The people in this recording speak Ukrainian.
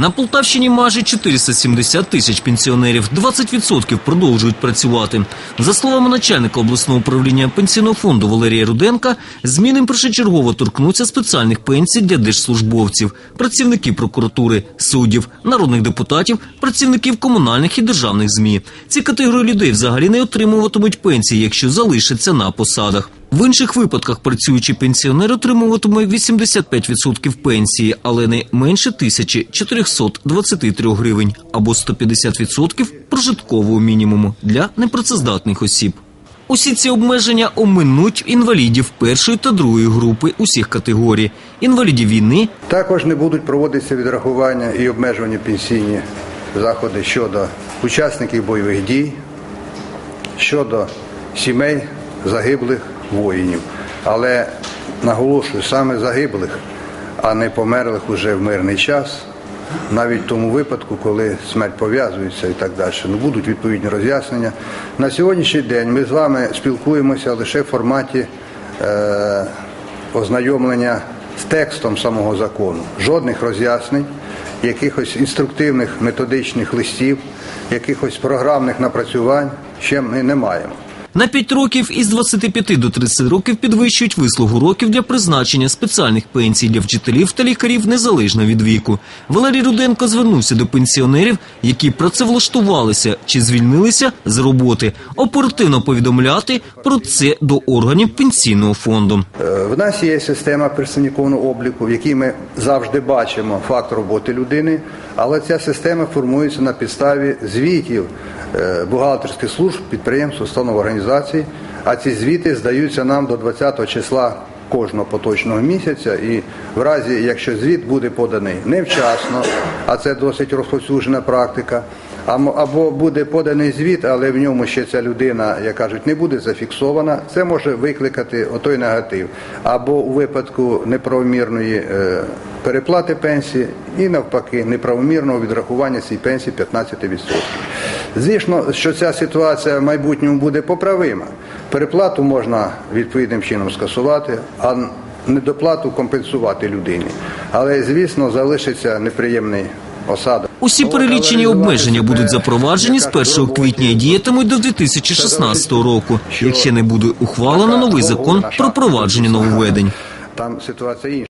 На Полтавщині майже 470 тисяч пенсіонерів, 20% продовжують працювати. За словами начальника обласного управління пенсійного фонду Валерія Руденка, зміни першочергово торкнуться спеціальних пенсій для держслужбовців, працівників прокуратури, суддів, народних депутатів, працівників комунальних і державних ЗМІ. Ці категорії людей взагалі не отримуватимуть пенсії, якщо залишаться на посадах. В інших випадках працюючий пенсіонер отримуватиме 85% пенсії, але не менше 1423 гривень або 150% прожиткового мінімуму для непрацездатних осіб. Усі ці обмеження оминуть інвалідів першої та другої групи усіх категорій, інвалідів війни, Також не будуть проводитися відрахування і обмежування пенсійні заходи щодо учасників бойових дій, щодо сімей загиблих воїнів. Але наголошую, саме загиблих, а не померлих уже в мирний час, навіть в тому випадку, коли смерть пов'язується і так далі. Ну, будуть відповідні роз'яснення. На сьогоднішній день ми з вами спілкуємося лише в форматі е, ознайомлення з текстом самого закону. Жодних роз'яснень, якихось інструктивних методичних листів, якихось програмних напрацювань ще ми не маємо. На 5 років із 25 до 30 років підвищують вислугу років для призначення спеціальних пенсій для вчителів та лікарів незалежно від віку. Валерій Руденко звернувся до пенсіонерів, які працевлаштувалися чи звільнилися з роботи, оперативно повідомляти про це до органів пенсійного фонду. Е, В нас є система персонікового обліку, в якій ми завжди бачимо факт роботи людини, але ця система формується на підставі звітів е, бухгалтерських служб, підприємств, установ організацій, а ці звіти здаються нам до 20 числа кожного поточного місяця. І в разі, якщо звіт буде поданий невчасно, а це досить розповсюджена практика, або буде поданий звіт, але в ньому ще ця людина, як кажуть, не буде зафіксована. Це може викликати отой негатив. Або у випадку неправомірної е, переплати пенсії і навпаки неправомірного відрахування цієї пенсії 15%. Звісно, що ця ситуація в майбутньому буде поправима. Переплату можна відповідним чином скасувати, а недоплату компенсувати людині. Але, звісно, залишиться неприємний осадок. Усі перелічені обмеження будуть запроваджені з 1 квітня і діятимуть до 2016 року, якщо не буде ухвалено новий закон про провадження нововведень. Там ситуація інша.